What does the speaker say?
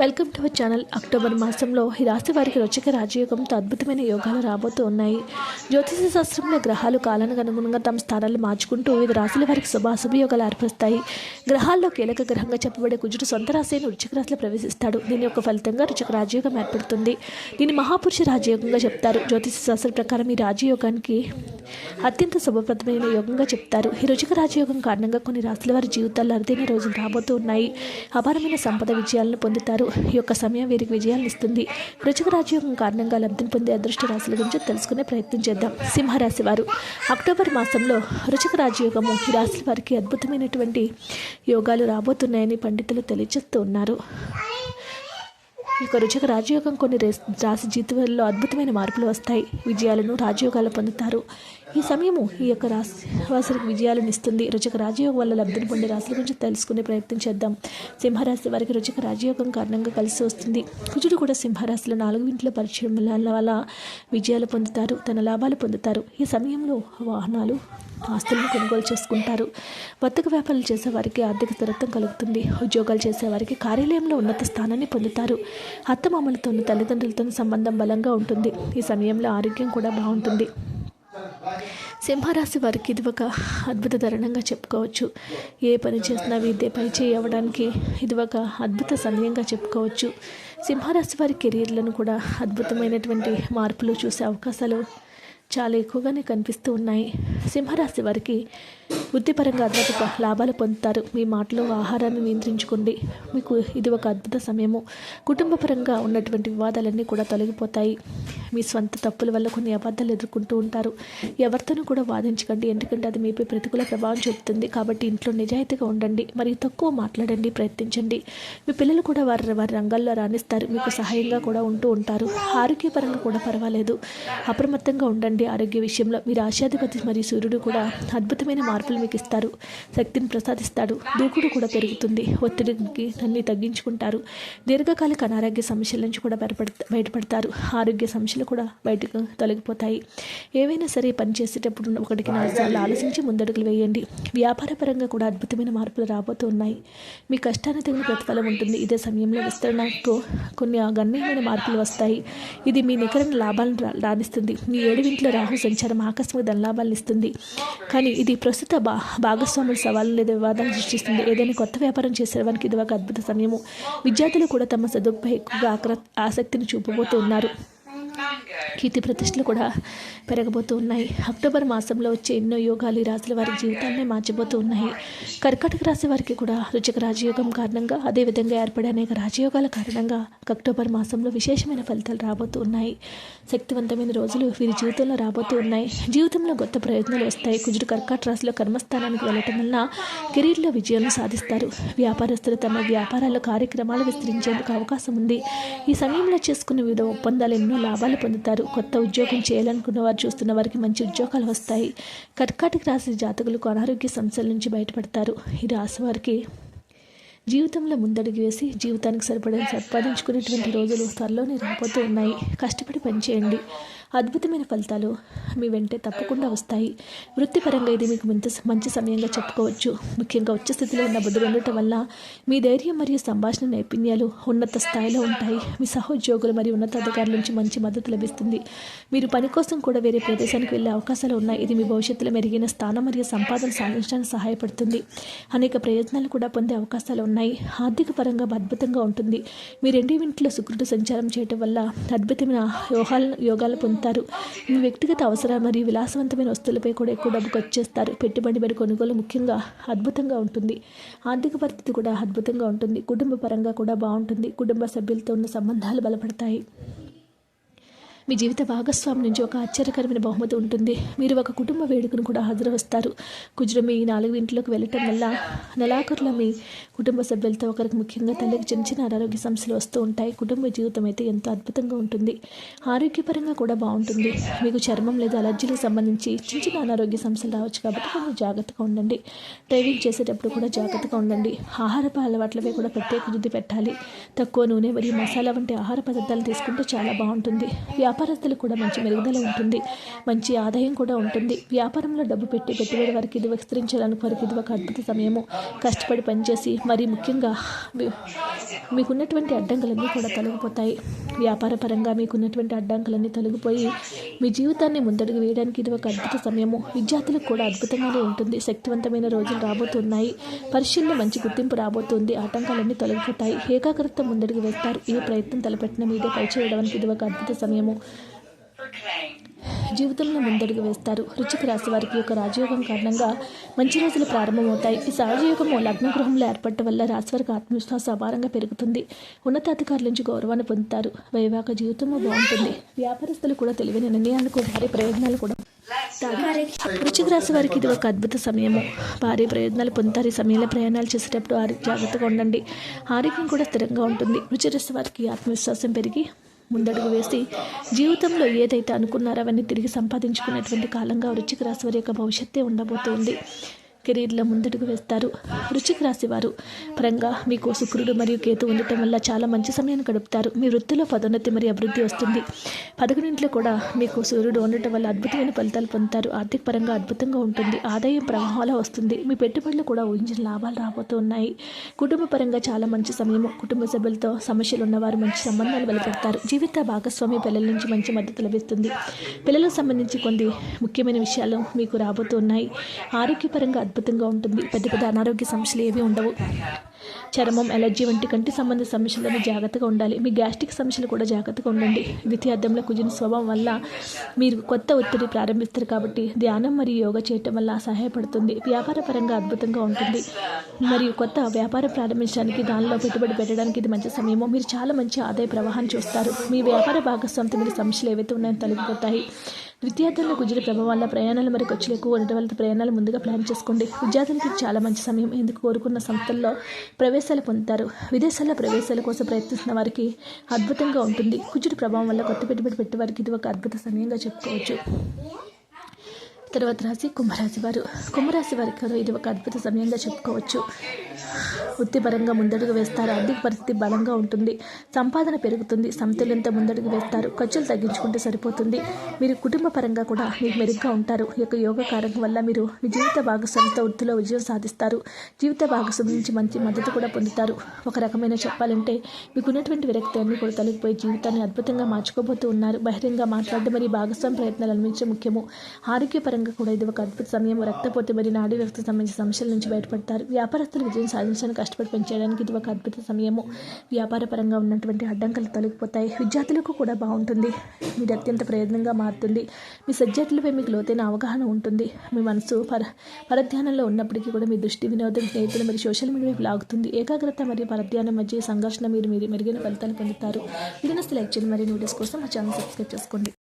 Welcome to our channel. October మాసంలో ఈ రాశి వారికి రుచిక రాజయోగంతో అద్భుతమైన యోగాలు రాబోతూ ఉన్నాయి. జ్యోతిష శాస్త్రంలో గ్రహాలు కాలానికి అనుగుణంగా తమ స్థానాలు మార్చుకుంటూ వివిధ రాశుల వారికి శుభాశుభయోగాలు ఏర్పరుస్తాయి. గ్రహాల్లో కీలక గ్రహంగా చెప్పబడే కుజుడు సొంత రాశి అయిన రుచిక రాశిలో ప్రవేశిస్తాడు. దీని యొక్క ఫలితంగా రుచిక రాజయోగం ఏర్పడుతుంది. దీన్ని మహాపురుష రాజయోగంగా చెప్తారు. జ్యోతిష శాస్త్రం ప్రకారం ఈ రాజయోగానికి అత్యంత శుభప్రదమైన యోగంగా చెప్తారు. ఈ రుచిక రాజయోగం కారణంగా కొన్ని రాశుల వారి జీవితాల్లో అరుదైన రోజులు రాబోతూ ఉన్నాయి. అపారమైన సంపద విజయాలను పొందుతారు. ఈ యొక్క సమయం వీరికి విజయాలను ఇస్తుంది. రుచిక రాజయోగం కారణంగా లబ్ధిని పొందే అదృష్ట రాశుల గురించి తెలుసుకునే ప్రయత్నం చేద్దాం. సింహరాశి వారు. అక్టోబర్ మాసంలో రుచిక రాజయోగము ఈ రాశుల వారికి అద్భుతమైనటువంటి యోగాలు రాబోతున్నాయని పండితులు తెలియజేస్తూ ఉన్నారు. యొక్క రుచిక రాజయోగం కొన్ని రాశి జీవితంలో అద్భుతమైన మార్పులు వస్తాయి. విజయాలను రాజయోగాలు పొందుతారు. ఈ సమయము ఈ యొక్క రాశి వాసులకు విజయాలను ఇస్తుంది. రుచిక రాజయోగం వల్ల లబ్ధిని పొందే రాశుల గురించి తెలుసుకునే ప్రయత్నం చేద్దాం. సింహరాశి వారికి రుచిక రాజయోగం కారణంగా కలిసి వస్తుంది. కుజుడు కూడా సింహరాశిలో నాలుగు ఇంట్లో పరిచయం వల్ల విజయాలు పొందుతారు తన లాభాలు పొందుతారు. ఈ సమయంలో వాహనాలు ఆస్తులను కొనుగోలు చేసుకుంటారు. వర్తక వ్యాపారాలు చేసే వారికి ఆర్థిక స్థిరత్వం కలుగుతుంది. ఉద్యోగాలు చేసేవారికి కార్యాలయంలో ఉన్నత స్థానాన్ని పొందుతారు. అత్తమామలతో తల్లిదండ్రులతో సంబంధం బలంగా ఉంటుంది. ఈ సమయంలో ఆరోగ్యం కూడా బాగుంటుంది. సింహరాశి వారికి ఇది ఒక అద్భుత తరుణంగా చెప్పుకోవచ్చు. ఏ పని చేసినా విద్య పై చేయడానికి ఇది ఒక అద్భుత సమయంగా చెప్పుకోవచ్చు. సింహరాశి వారి కెరీర్లను కూడా అద్భుతమైనటువంటి మార్పులు చూసే అవకాశాలు చాలా ఎక్కువగానే కనిపిస్తూ ఉన్నాయి. సింహరాశి వారికి వృత్తిపరంగా అదనపు లాభాలు పొందుతారు. మీ మాటలో ఆహారాన్ని నియంత్రించుకోండి. మీకు ఇది ఒక అద్భుత సమయము. కుటుంబపరంగా ఉన్నటువంటి వివాదాలన్నీ కూడా తొలగిపోతాయి. మీ స్వంత తప్పుల వల్ల కొన్ని అబద్ధాలు ఎదుర్కొంటూ ఉంటారు. ఎవరితోనూ కూడా వాదించకండి. ఎందుకంటే అది మీపై ప్రతికూల ప్రభావం చూపుతుంది. కాబట్టి ఇంట్లో నిజాయితీగా ఉండండి. మరియు తక్కువ మాట్లాడండి. ప్రయత్నించండి. మీ పిల్లలు కూడా వారి వారి రంగాల్లో రాణిస్తారు. మీకు సహాయంగా కూడా ఉంటూ ఉంటారు. ఆరోగ్యపరంగా కూడా పర్వాలేదు. అప్రమత్తంగా ఉండండి. ఆరోగ్య విషయంలో మీరు ఆశాధిపతి మరియు సూర్యుడు కూడా అద్భుతమైన మార్పులు మీకు ఇస్తారు శక్తిని ప్రసాదిస్తాడు. దూకుడు కూడా పెరుగుతుంది. ఒత్తిడికి అన్ని తగ్గించుకుంటారు. దీర్ఘకాలిక అనారోగ్య సమస్యల నుంచి కూడా బయటపడ బయటపడతారు. ఆరోగ్య సమస్యలు కూడా బయటకు తొలగిపోతాయి. ఏవైనా సరే పని చేసేటప్పుడు ఒకటికి నాలుగు సార్లు ఆలోచించి ముందడుగులు వేయండి. వ్యాపారపరంగా కూడా అద్భుతమైన మార్పులు రాబోతూ ఉన్నాయి మీ కష్టాన్ని తగిన ప్రతిఫలం ఉంటుంది. ఇదే సమయంలో విస్తరణకు కొన్ని గణనీయమైన మార్పులు వస్తాయి. ఇది మీ నికరణ లాభాలను రాణిస్తుంది. మీ ఏడు ఇంట్లో రాహు సంచారం ఆకస్మిక ధనలాభాలను ఇస్తుంది. కానీ ఇది ప్రస్తుత బా భాగస్వాముల సవాళ్ళు లేదా వివాదాలు సృష్టిస్తుంది. ఏదైనా కొత్త వ్యాపారం చేసేవానికి ఇది ఒక అద్భుత సమయము. విద్యార్థులు కూడా తమ చదువుపై ఎక్కువగా ఆక్ర ఆసక్తిని చూపబోతూ ఉన్నారు కీర్తి ప్రతిష్టలు కూడా పెరగబోతూ ఉన్నాయి. అక్టోబర్ మాసంలో వచ్చే ఎన్నో యోగాలు ఈ రాశుల వారి జీవితాన్ని మార్చిపోతూ ఉన్నాయి. కర్కాటక రాశి వారికి కూడా రుచిక రాజయోగం కారణంగా అదేవిధంగా ఏర్పడే అనేక రాజయోగాల కారణంగా అక్టోబర్ మాసంలో విశేషమైన ఫలితాలు రాబోతూ ఉన్నాయి. శక్తివంతమైన రోజులు వీరి జీవితంలో రాబోతూ ఉన్నాయి. జీవితంలో కొత్త ప్రయోజనాలు వస్తాయి. కుజుడు కర్కాట రాశిలో కర్మస్థానానికి వెళ్ళటం వలన కెరీర్లో విజయాన్ని సాధిస్తారు. వ్యాపారస్తులు తమ వ్యాపారాల కార్యక్రమాలు విస్తరించేందుకు అవకాశం ఉంది. ఈ సమయంలో చేసుకున్న వివిధ ఒప్పందాలు ఎన్నో లాభాలు పొందుతారు. కొత్త ఉద్యోగం చేయాలనుకున్న వారు చూస్తున్న వారికి మంచి ఉద్యోగాలు వస్తాయి. కర్కాటక రాశి జాతకులకు అనారోగ్య సమస్యల నుంచి బయటపడతారు. ఈ రాశి వారికి జీవితంలో ముందడుగు వేసి జీవితానికి సరిపడని సంపాదించుకునేటువంటి రోజులు త్వరలోనే రాబోతూ ఉన్నాయి. కష్టపడి పనిచేయండి. అద్భుతమైన ఫలితాలు మీ వెంటే తప్పకుండా వస్తాయి. వృత్తిపరంగా ఇది మీకు మంచి మంచి సమయంగా చెప్పుకోవచ్చు. ముఖ్యంగా ఉచ్చ స్థితిలో ఉన్న బుద్ధులు ఉండటం వల్ల మీ ధైర్యం మరియు సంభాషణ నైపుణ్యాలు ఉన్నత స్థాయిలో ఉంటాయి. మీ సహోద్యోగులు మరియు ఉన్నతాధికారుల నుంచి మంచి మద్దతు లభిస్తుంది. మీరు పని కోసం కూడా వేరే ప్రదేశానికి వెళ్ళే అవకాశాలు ఉన్నాయి. ఇది మీ భవిష్యత్తులో మెరుగైన స్థానం మరియు సంపాదన సాధించడానికి సహాయపడుతుంది. అనేక ప్రయోజనాలు కూడా పొందే అవకాశాలు ఉన్నాయి. ఆర్థిక పరంగా అద్భుతంగా ఉంటుంది. మీ రెండు ఇంట్లో శుక్రుడు సంచారం చేయటం వల్ల అద్భుతమైన యోగాలను యోగాలు పొందుతుంది మీ వ్యక్తిగత అవసరాలు మరియు విలాసవంతమైన వస్తువులపై కూడా ఎక్కువ డబ్బు ఖర్చు చేస్తారు. పెట్టుబడి మరి కొనుగోలు ముఖ్యంగా అద్భుతంగా ఉంటుంది. ఆర్థిక పరిస్థితి కూడా అద్భుతంగా ఉంటుంది. కుటుంబ పరంగా కూడా బాగుంటుంది. కుటుంబ సభ్యులతో ఉన్న సంబంధాలు బలపడతాయి. మీ జీవిత భాగస్వామి నుంచి ఒక ఆశ్చర్యకరమైన బహుమతి ఉంటుంది. మీరు ఒక కుటుంబ వేడుకను కూడా హాజరు వస్తారు కుజుడు మీ నాలుగు ఇంట్లోకి వెళ్ళటం వల్ల నెలాఖరులో మీ కుటుంబ సభ్యులతో ఒకరికి ముఖ్యంగా తల్లికి చిన్న చిన్న అనారోగ్య సమస్యలు వస్తూ ఉంటాయి. కుటుంబ జీవితం అయితే ఎంతో అద్భుతంగా ఉంటుంది. ఆరోగ్యపరంగా కూడా బాగుంటుంది. మీకు చర్మం లేదా అలర్జీలకు సంబంధించి చిన్న చిన్న అనారోగ్య సమస్యలు రావచ్చు కాబట్టి కొంచెం జాగ్రత్తగా ఉండండి. డ్రైవింగ్ చేసేటప్పుడు కూడా జాగ్రత్తగా ఉండండి. ఆహారపు అలవాట్లపై కూడా ప్రత్యేక వృద్ధి పెట్టాలి. తక్కువ నూనె మరియు మసాలా వంటి ఆహార పదార్థాలు తీసుకుంటే చాలా బాగుంటుంది. వ్యాపార వ్యాపారస్తులకు కూడా మంచి మెరుగుదల ఉంటుంది. మంచి ఆదాయం కూడా ఉంటుంది. వ్యాపారంలో డబ్బు పెట్టి పెట్టుబడి వారికి ఇది విస్తరించడానికి వారికి ఇది ఒక అద్భుత సమయము. కష్టపడి పనిచేసి మరి ముఖ్యంగా మీ- మీకున్నటువంటి అడ్డంకులన్నీ కూడా తొలగిపోతాయి. వ్యాపార పరంగా మీకున్నటువంటి అడ్డంకులన్నీ తొలగిపోయి మీ జీవితాన్ని ముందడుగు వేయడానికి ఇది ఒక అద్భుత సమయము. విద్యార్థులకు కూడా అద్భుతంగానే ఉంటుంది. శక్తివంతమైన రోజులు రాబోతున్నాయి. పరీక్షల్లో మంచి గుర్తింపు రాబోతుంది. ఆటంకాలన్నీ తొలగిపోతాయి. ఏకాగ్రత ముందడుగు వేస్తారు. ఏ ప్రయత్నం తలపెట్టిన మీదే పైచేయడానికి ఇది ఒక అద్భుత సమయము. జీవితంలో ముందడుగు వేస్తారు. రుచికి రాశి వారికి యొక్క రాజయోగం కారణంగా మంచి రోజులు ప్రారంభమవుతాయి. ఈ సహజయోగము లగ్న గృహంలో ఏర్పడటం వల్ల రాశి వారికి ఆత్మవిశ్వాసం అపారంగా పెరుగుతుంది. ఉన్నతాధికారుల నుంచి గౌరవాన్ని పొందుతారు. వైవాహిక జీవితము బాగుంటుంది. వ్యాపారస్తులు కూడా తెలివైన నిర్ణయాలు కూడా భారీ ప్రయోజనాలు కూడా పొందుతారు. వృశ్చిక రాశి వారికి ఇది ఒక అద్భుత సమయము. భారీ ప్రయోజనాలు పొందుతారు. ఈ సమయంలో ప్రయాణాలు చేసేటప్పుడు ఆరోగ్య జాగ్రత్తగా ఉండండి. ఆరోగ్యం కూడా స్థిరంగా ఉంటుంది. వృశ్చిక రాశి వారికి ఆత్మవిశ్వాసం పెరిగి ముందడుగు వేసి జీవితంలో ఏదైతే అనుకున్నారో అవన్నీ తిరిగి సంపాదించుకునేటువంటి కాలంగా వృచ్చిక రాశి వారి యొక్క భవిష్యత్తే ఉండబోతుంది. కెరీర్లో ముందుకు వేస్తారు. వృశ్చిక రాశి వారు పరంగా మీకు శుక్రుడు మరియు కేతు ఉండటం వల్ల చాలా మంచి సమయాన్ని గడుపుతారు. మీ వృత్తిలో పదోన్నతి మరియు అభివృద్ధి వస్తుంది. పదకొండింట్లో కూడా మీకు సూర్యుడు ఉండటం వల్ల అద్భుతమైన ఫలితాలు పొందుతారు. ఆర్థిక పరంగా అద్భుతంగా ఉంటుంది. ఆదాయం ప్రవాహంలో వస్తుంది. మీ పెట్టుబడులు కూడా ఊహించిన లాభాలు రాబోతూ ఉన్నాయి కుటుంబ పరంగా చాలా మంచి సమయము కుటుంబ సభ్యులతో సమస్యలు ఉన్నవారు మంచి సంబంధాలు బలపెడతారు. జీవిత భాగస్వామి పిల్లల నుంచి మంచి మద్దతు లభిస్తుంది. పిల్లలకు సంబంధించి కొన్ని ముఖ్యమైన విషయాలు మీకు రాబోతున్నాయి. ఆరోగ్యపరంగా అద్భుతంగా ఉంటుంది. పెద్ద పెద్ద అనారోగ్య సమస్యలు ఏవి ఉండవు. చర్మం ఎలర్జీ వంటి కంటి సంబంధ సమస్యలను జాగ్రత్తగా ఉండాలి. మీ గ్యాస్ట్రిక్ సమస్యలు కూడా జాగ్రత్తగా ఉండండి. ద్వితీయార్థంలో కుజిన స్వభావం వల్ల మీరు కొత్త ఒత్తిడి ప్రారంభిస్తారు కాబట్టి ధ్యానం మరియు యోగా చేయటం వల్ల సహాయపడుతుంది. వ్యాపార పరంగా అద్భుతంగా ఉంటుంది. మరియు కొత్త వ్యాపారం ప్రారంభించడానికి దానిలో పెట్టుబడి పెట్టడానికి ఇది మంచి సమయము మీరు చాలా మంచి ఆదాయ ప్రవాహాన్ని చూస్తారు. మీ వ్యాపార భాగస్వామితో మీరు సమస్యలు ఏవైతే ఉన్నాయో తొలగిపోతాయి. విద్యార్థులను కుజిన ప్రభావం వల్ల ప్రయాణాలు మరియు ఖర్చులు ఎక్కువ ఉండటం వల్ల ప్రయాణాలు ముందుగా ప్లాన్ చేసుకోండి. విద్యార్థులకి చాలా మంచి సమయం ఎందుకు కోరుకున్న సంస్థల్లో ప్రవేశాలు పొందుతారు. విదేశాల్లో ప్రవేశాల కోసం ప్రయత్నిస్తున్న వారికి అద్భుతంగా ఉంటుంది. కుజుడి ప్రభావం వల్ల కొత్త పెట్టుబడి పెట్టే వారికి ఇది ఒక అద్భుత సమయంగా చెప్పుకోవచ్చు. తర్వాత రాశి కుంభరాశి వారు. కుంభరాశి వారికి ఇది ఒక అద్భుత సమయంగా చెప్పుకోవచ్చు. వృత్తిపరంగా ముందడుగు వేస్తారు. ఆర్థిక పరిస్థితి బలంగా ఉంటుంది. సంపాదన పెరుగుతుంది. సమతుల్యంతో ముందడుగు వేస్తారు? ఖర్చులు తగ్గించుకుంటే సరిపోతుంది. మీరు కుటుంబ పరంగా కూడా మీకు మెరుగ్గా ఉంటారు. ఈ యొక్క యోగ కారణం వల్ల మీరు మీ జీవిత భాగస్వామితో వృత్తిలో విజయం సాధిస్తారు. జీవిత భాగస్వామి నుంచి మంచి మద్దతు కూడా పొందుతారు. ఒక రకమైన చెప్పాలంటే మీకు ఉన్నటువంటి విరక్తి అన్ని కూడా తొలగిపోయి జీవితాన్ని అద్భుతంగా మార్చుకోబోతూ ఉన్నారు. బహిరంగ మాట్లాడడం మరియు భాగస్వామి ప్రయత్నాలు అందించడం ముఖ్యము. ఆరోగ్యపరంగా కూడా ఇది ఒక అద్భుత సమయం. రక్తపోతే మరియు నాడీ వ్యక్తికి సంబంధించిన సమస్యల నుంచి బయటపడతారు. వ్యాపారస్తులు విజయం సాధించడానికి కష్టపడి పెంచడానికి ఇది ఒక అద్భుత సమయము. వ్యాపారపరంగా ఉన్నటువంటి అడ్డంకులు తొలగిపోతాయి. విద్యార్థులకు కూడా బాగుంటుంది. మీరు అత్యంత ప్రయోజనంగా మారుతుంది. మీ సబ్జెక్టులపై మీకు లోతైన అవగాహన ఉంటుంది. మీ మనసు పర పరధ్యానంలో ఉన్నప్పటికీ కూడా మీ దృష్టి వినోదం స్నేహితులు మరియు సోషల్ మీడియా వైపు లాగుతుంది. ఏకాగ్రత మరియు పరధ్యానం మధ్య సంఘర్షణ మీరు మీరు మెరుగైన ఫలితాలు పొందుతారు. వీడియోస్ లైక్ చేయండి. మరియు వీడియోస్ కోసం మా ఛానల్ సబ్స్క్రైబ్ చేసుకోండి.